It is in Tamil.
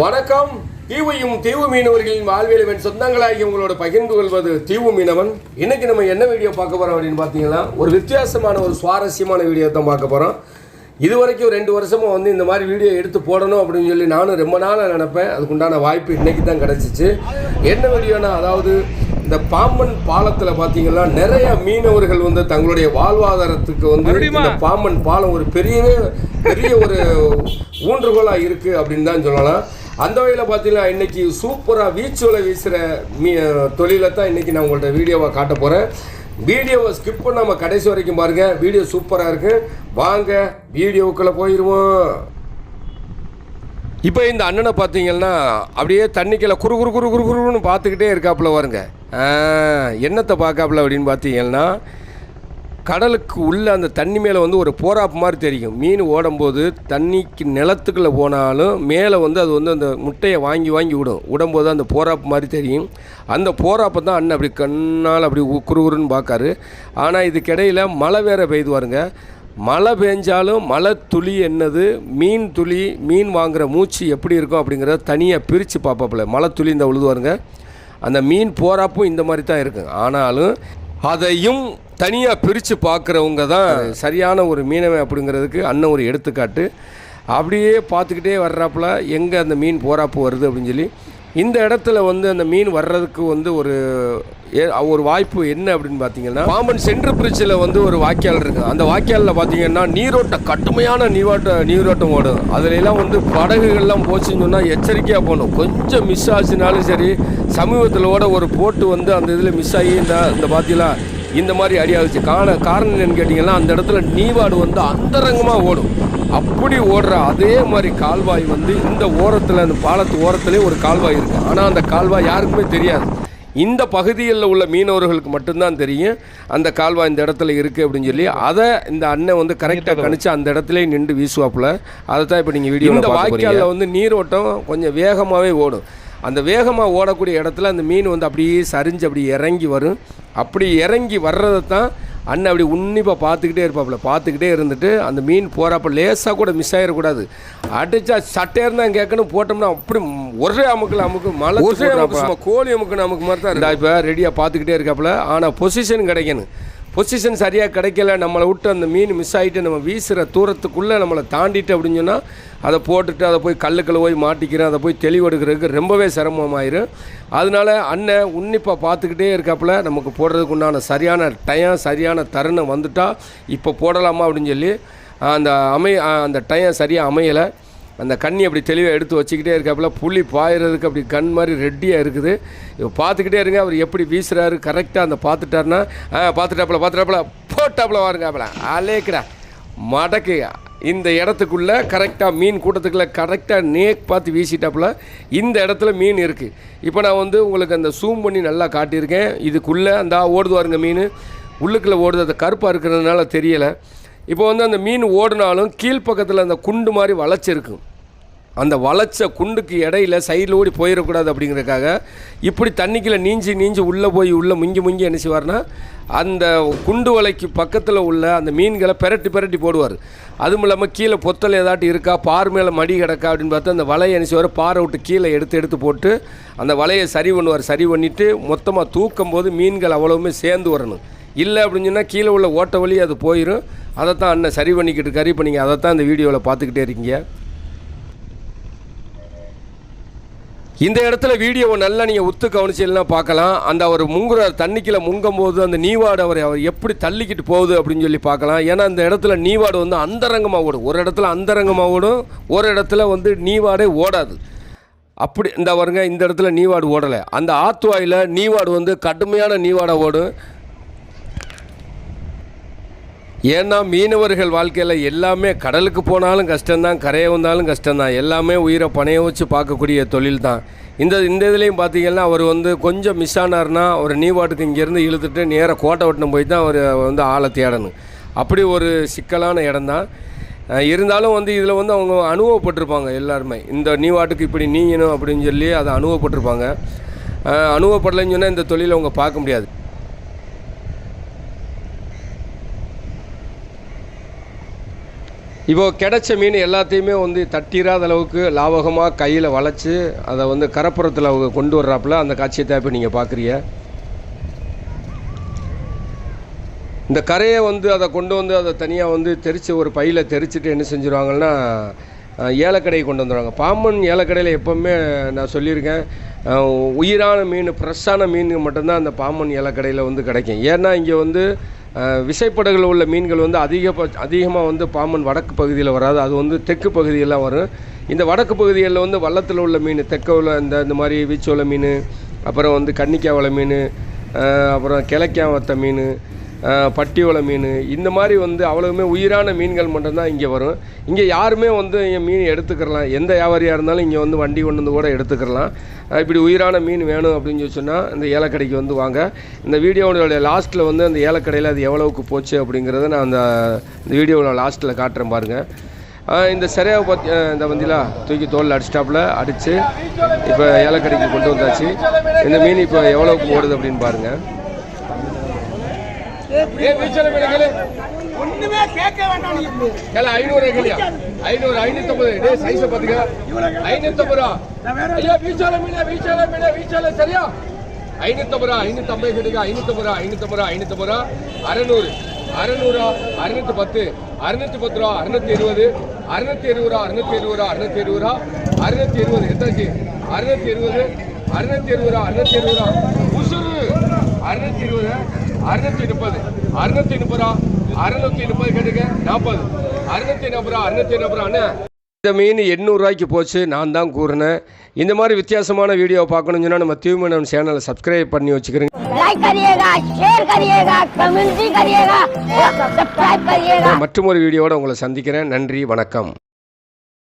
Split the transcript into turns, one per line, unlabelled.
வணக்கம். தீவையும் தீவு மீனவர்களின் வாழ்வியலவன் சொந்தங்களாகி உங்களோட பகிர்ந்து கொள்வது தீவு மீனவன். இன்னைக்கு நம்ம என்ன வீடியோ பார்க்க போறோம் அப்படின்னு பார்த்தீங்கன்னா ஒரு வித்தியாசமான ஒரு சுவாரஸ்யமான வீடியோ தான் பார்க்க போறோம். இது வரைக்கும் ரெண்டு வருஷமா வந்து இந்த மாதிரி வீடியோ எடுத்து போடணும் அப்படின்னு சொல்லி நானும் ரொம்ப நாளாக நினைப்பேன். அதுக்குண்டான வாய்ப்பு இன்னைக்கு தான் கிடச்சிச்சு. என்ன வீடியோனா அதாவது இந்த பாம்பன் பாலத்தில் பார்த்தீங்கன்னா நிறைய மீனவர்கள் வந்து தங்களுடைய வாழ்வாதாரத்துக்கு வந்து இந்த பாம்பன் பாலம் ஒரு பெரியவே பெரிய ஒரு ஊன்றுகோலாக இருக்குது அப்படின்னு தான் சொல்லலாம். அந்த வகையில் பார்த்தீங்கன்னா இன்றைக்கி சூப்பராக வீச்சுவலை வீசுகிற மீ தொழிலை தான் இன்றைக்கி நான் உங்கள்கிட்ட வீடியோவை காட்ட போகிறேன் வீடியோவை ஸ்கிப் பண்ணாமல் கடைசி வரைக்கும் பாருங்கள் வீடியோ சூப்பராக இருக்குது வாங்க வீடியோவுக்குள்ளே போயிடுவோம் இப்போ இந்த அண்ணனை பார்த்தீங்கன்னா அப்படியே தண்ணிக்குள்ள குறு குறு குறு குறு குருன்னு பார்த்துக்கிட்டே இருக்காப்புல வருங்க என்னத்தை பார்க்காப்புல அப்படின்னு பார்த்தீங்கன்னா கடலுக்கு உள்ள அந்த தண்ணி மேலே வந்து ஒரு போராப்பு மாதிரி தெரியும். மீன் ஓடும்போது தண்ணிக்கு நிலத்துக்குள்ளே போனாலும் மேலே வந்து அது வந்து அந்த முட்டையை வாங்கி வாங்கி விடும். விடும்போது அந்த போராப்பு மாதிரி தெரியும். அந்த போராப்பை தான் அண்ணன் அப்படி கண்ணால் அப்படி உ- குறுகுறுன்னு பார்க்காரு. ஆனால் இதுக்கிடையில் மழை வேறு பெய்து வருங்க மழை பெஞ்சாலும் மழை துளி என்னது? மீன் துளி மீன் வாங்குகிற மூச்சு எப்படி இருக்கும் அப்படிங்கிறத தனியாக பிரித்து பார்ப்பாப்புல. மழை துளி இந்த உழுதுவாருங்க அந்த மீன் போராப்பும் இந்த மாதிரி தான் இருக்கும். ஆனாலும் அதையும் தனியாக பிரித்து பார்க்குறவங்க தான் சரியான ஒரு மீனவன் அப்படிங்கிறதுக்கு அண்ணன் ஒரு எடுத்துக்காட்டு. அப்படியே பார்த்துக்கிட்டே வர்றாப்புல எங்கே அந்த மீன் போராப்பு வருது? அப்படின்னு சொல்லி இந்த இடத்துல வந்து அந்த மீன் வர்றதுக்கு வந்து ஒரு ஒரு வாய்ப்பு என்ன அப்படின்னு பார்த்தீங்கன்னா பாம்பன் சென்ட்ரு பிரிட்ஜில் வந்து ஒரு வாய்க்கால் இருக்குது அந்த வாய்க்காலில் பார்த்தீங்கன்னா நீரோட்டம் கடுமையான நீரோட்ட நீரோட்டம் ஓடும். அதுல எல்லாம் வந்து படகுகள்லாம் போச்சுன்னு சொன்னால் எச்சரிக்கையாக போகணும். கொஞ்சம் மிஸ் ஆச்சுனாலும் சரி சமீபத்தில் ஓட ஒரு போட்டு வந்து அந்த இதில் மிஸ் ஆகி இந்த இந்த பார்த்தீங்களா இந்த மாதிரி அடி ஆகுச்சு காண காரணம் என்னன்னு கேட்டிங்கன்னா அந்த இடத்துல நீவாடு வந்து அந்தரங்கமாக ஓடும். அப்படி ஓடுற அதே மாதிரி கால்வாய் வந்து இந்த ஓரத்தில் அந்த பாலத்து ஓரத்துலேயே ஒரு கால்வாய் இருக்குது ஆனால் அந்த கால்வாய் யாருக்குமே தெரியாது. இந்த பகுதிகளில் உள்ள மீனவர்களுக்கு மட்டும்தான் தெரியும் அந்த கால்வாய் இந்த இடத்துல இருக்குது அப்படின்னு சொல்லி. அதை இந்த அண்ணன் வந்து கரெக்டாக கணிச்சு அந்த இடத்துல நின்று வீசுவாப்புல. அதை தான் இப்போ நீங்கள் வீடியோ இந்த வாய்க்காலில் வந்து நீரோட்டம் கொஞ்சம் வேகமாகவே ஓடும். அந்த வேகமாக ஓடக்கூடிய இடத்துல அந்த மீன் வந்து அப்படியே சரிஞ்சு அப்படி இறங்கி வரும். அப்படி இறங்கி வர்றதை தான் அண்ணன் அப்படி உன்னிப்பாக பார்த்துக்கிட்டே இருப்பாப்புல. பார்த்துக்கிட்டே இருந்துட்டு அந்த மீன் போகிறப்ப லேசாக கூட மிஸ் ஆகிடக்கூடாது அடிச்சா சட்டையாக தான் கேட்கணும் போட்டோம்னா அப்படி ஒரே அமுக்கில் அமுக்கு மழை ஒரே அமுக்கு கோழி அமுக்கு நமக்கு மாதிரி தான் இப்போ ரெடியாக பார்த்துக்கிட்டே இருக்காப்புல. ஆனால் பொசிஷன் கிடைக்கணும். பொசிஷன் சரியாக கிடைக்கல நம்மளை விட்டு அந்த மீன் மிஸ் ஆகிட்டு நம்ம வீசுகிற தூரத்துக்குள்ளே நம்மளை தாண்டிட்டு அப்படின்னு சொன்னால் அதை போட்டுட்டு அதை போய் கல்லுக்குள்ள போய் மாட்டிக்கிறேன் அதை போய் தெளிவெடுக்கிறதுக்கு ரொம்பவே சிரமமாயிரும் அதனால அண்ணன் உன்னிப்பாக பார்த்துக்கிட்டே இருக்காப்புல நமக்கு போடுறதுக்கு உண்டான சரியான டயம் சரியான தருணம் வந்துட்டால் இப்போ போடலாமா அப்படின்னு சொல்லி அந்த அமை அந்த டயம் சரியாக அமையலை. அந்த கண்ணி அப்படி தெளிவாக எடுத்து வச்சுக்கிட்டே இருக்காப்புல புள்ளி பாயிறதுக்கு அப்படி கண் மாதிரி ரெட்டியாக இருக்குது. இப்போ பார்த்துக்கிட்டே இருங்க அவர் எப்படி வீசுகிறாரு கரெக்டாக அந்த பார்த்துட்டாருன்னா ஆ பார்த்துட்டாப்புல பார்த்துட்டாப்புல போட்டாப்புல வாருங்காப்புல அலேக்கடா. மடக்கு. இந்த இடத்துக்குள்ளே கரெக்டாக மீன் கூட்டத்துக்குள்ளே கரெக்டாக நேக் பார்த்து வீசிட்டாப்புல இந்த இடத்துல மீன் இருக்குது இப்போ நான் வந்து உங்களுக்கு அந்த சூம் பண்ணி நல்லா காட்டியிருக்கேன். இதுக்குள்ளே அந்த ஓடுதுவாருங்க மீன். உள்ளுக்குள்ளே ஓடுது. அந்த கருப்பாக இருக்கிறதுனால தெரியலை. இப்போ வந்து அந்த மீன் ஓடினாலும் கீழ்ப்பக்கத்தில் அந்த குண்டு மாதிரி வளைச்சிருக்கும் அந்த வளைச்ச குண்டுக்கு இடையில சைடில் ஓடி போயிடக்கூடாது அப்படிங்கிறதுக்காக இப்படி தண்ணிக்குள்ள நீஞ்சி நீஞ்சி உள்ளே போய் உள்ளே முங்கி முங்கி என்ன செய்வார்னா அந்த குண்டு வலைக்கு பக்கத்தில் உள்ள அந்த மீன்களை பெரட்டி பெரட்டி போடுவார். அதுவும் இல்லாமல் கீழே பொத்தல் ஏதாட்டி இருக்கா பார் மேலே மடி கிடக்கா அப்படின்னு பார்த்து அந்த வலையை என்ன செய்வார் பாறை விட்டு கீழே எடுத்து எடுத்து போட்டு அந்த வலையை சரி பண்ணுவார். சரி பண்ணிவிட்டு மொத்தமாக தூக்கும் போது மீன்கள் அவ்வளவுமே சேர்ந்து வரணும். இல்லை அப்படின்னு சொன்னால் கீழே உள்ள ஓட்ட வழி அது போயிடும் அதைத்தான் அண்ணன் சரி பண்ணிக்கிட்டு கறி பண்ணிங்க அதைத்தான் அதை தான் இந்த வீடியோவில் பார்த்துக்கிட்டே இருக்கீங்க. இந்த இடத்துல வீடியோவை நல்லா நீங்கள் உத்து கவனிச்சீங்கன்னா பார்க்கலாம். அந்த அவர் முங்குற தண்ணிக்குள்ள முங்கும் போது அந்த நீவாடு அவர் அவர் எப்படி தள்ளிக்கிட்டு போகுது அப்படின்னு சொல்லி பார்க்கலாம். ஏன்னா அந்த இடத்துல நீவாடு வந்து அந்தரங்கமாக ஓடும். ஒரு இடத்துல அந்தரங்கமாக ஓடும் ஒரு இடத்துல வந்து நீவாடே ஓடாது. அப்படி இந்த வருங்க இந்த இடத்துல நீவாடு ஓடலை. அந்த ஆத்துவாயில் நீவாடு வந்து கடுமையான நீவாடை ஓடும். ஏன்னா மீனவர்கள் வாழ்க்கையில் எல்லாமே கடலுக்கு போனாலும் கஷ்டம்தான் கரையை வந்தாலும் கஷ்டம்தான். எல்லாமே உயிரை பணைய வச்சு பார்க்கக்கூடிய தொழில் தான் இந்த இந்த இதுலேயும் பார்த்தீங்கன்னா அவர் வந்து கொஞ்சம் மிஸ் ஆனார்னா ஒரு நீவாட்டுக்கு இங்கேருந்து இழுத்துட்டு நேராக கோட்டை வட்டினம் போய் தான் அவர் வந்து ஆளை தேடணும். அப்படி ஒரு சிக்கலான இடம்தான். இருந்தாலும் வந்து இதில் வந்து அவங்க அனுபவப்பட்டிருப்பாங்க எல்லாருமே. இந்த நீவாட்டுக்கு இப்படி நீங்கணும் அப்படின்னு சொல்லி அதை அனுபவப்பட்டிருப்பாங்க. அனுபவப்படலைன்னு சொன்னால் இந்த தொழிலை அவங்க பார்க்க முடியாது. இப்போது கிடைச்ச மீன் எல்லாத்தையுமே வந்து தட்டிராத அளவுக்கு லாபகமாக கையில் வளைச்சி அதை வந்து கரப்புறத்தில் அவங்க கொண்டு வர்றாப்புல. அந்த காட்சியை தான் இப்போ நீங்கள் பார்க்குறீங்க. இந்த கரையை வந்து அதை கொண்டு வந்து அதை தனியாக வந்து தெரித்து ஒரு பையில் தெரிச்சுட்டு என்ன செஞ்சுருவாங்கன்னா ஏலக்கடையை கொண்டு வந்துடுவாங்க பாம்பன் ஏலக்கடையில் எப்போவுமே நான் சொல்லியிருக்கேன் உயிரான மீன் ஃப்ரெஷ்ஷான மீன் மட்டும்தான் அந்த பாம்பன் ஏலக்கடையில் வந்து கிடைக்கும். ஏன்னா இங்கே வந்து விசைப்படகில் உள்ள மீன்கள் வந்து அதிக அதிகமாக வந்து பாம்பன் வடக்கு பகுதியில் வராது. அது வந்து தெற்கு பகுதியெல்லாம் வரும். இந்த வடக்கு பகுதிகளில் வந்து வள்ளத்தில் உள்ள மீன் தெற்க இந்த இந்த மாதிரி வீச்சோல மீன் அப்புறம் வந்து கன்னிக்காவளை மீன் அப்புறம் கிழக்கா வத்த மீன் பட்டியோல மீன் இந்த மாதிரி வந்து அவ்வளவுமே உயிரான மீன்கள் மட்டும்தான் இங்கே வரும். இங்கே யாருமே வந்து இங்கே மீன் எடுத்துக்கிறலாம். எந்த வியாபாரியாக இருந்தாலும் இங்கே வந்து வண்டி கொண்டு வந்து கூட எடுத்துக்கிறலாம். இப்படி உயிரான மீன் வேணும் அப்படின்னு சொல்லி சொன்னால் இந்த ஏலக்கடைக்கு வந்து வாங்க. இந்த வீடியோவோட லாஸ்ட்டில் வந்து அந்த ஏலக்கடையில் அது எவ்வளவுக்கு போச்சு அப்படிங்கிறத நான் அந்த இந்த வீடியோவோட லாஸ்ட்டில் காட்டுறேன் பாருங்கள் இந்த சிறையை பற்றி இந்த வந்திலா தூக்கி தோலில் அடிச்சிட்டாப்புல அடித்து இப்போ ஏலக்கடைக்கு கொண்டு வந்தாச்சு. இந்த மீன் இப்போ எவ்வளோக்கு ஓடுது அப்படின்னு பாருங்கள்
ஒண்ணுமே கேட்க வேண்டாம்
ஐநூறு ஐநூத்தம்பது. டே சைஸை பார்த்துக்க ஐநூத்தம்பது ரூபா. ஐயா வீச்சால மீனா வீச்சால மீனா வீச்சால சரியா? ஐநூத்தம்பது ரூபா ஐநூத்தம்பது கேட்டுக்க. ஐநூத்தம்பது ரூபா ஐநூத்தம்பது ரூபா ரூபா. அறநூறு. அறநூறா அறுநூத்தி பத்து அறுநூத்தி பத்து ரூபா அறுநூத்தி இருபது அறுநூத்தி இருபது ரூபா அறுநூத்தி இருபது ரூபா அறுநூத்தி இருபது ரூபா. அறுநூத்தி இருபது எத்தாச்சு அறுநூத்தி இருபது அறுநூத்தி இருபது ரூபா அறுநூத்தி இருபது ரூபா. உசுறு. அறுநூத்தி இருபது அறுநூத்தி முப்பது அறுநூத்தி முப்பது ரூபா அறுநூத்தி முப்பது கேட்டுக்க நாற்பது. அறுநூத்தி நாற்பது ரூபா அறுநூத்தி நாற்பது ரூபா இந்த மீன் எண்ணூறுரூவாய்க்கு போச்சு நான் தான் கூறினேன். இந்த மாதிரி வித்தியாசமான வீடியோ பார்க்கணும்னு சொன்னால் நம்ம தீவு தீவிமனம் சேனலை சப்ஸ்கிரைப் பண்ணி
வச்சுக்கிறேன்
மற்றும் ஒரு வீடியோட உங்களை சந்திக்கிறேன். நன்றி வணக்கம்.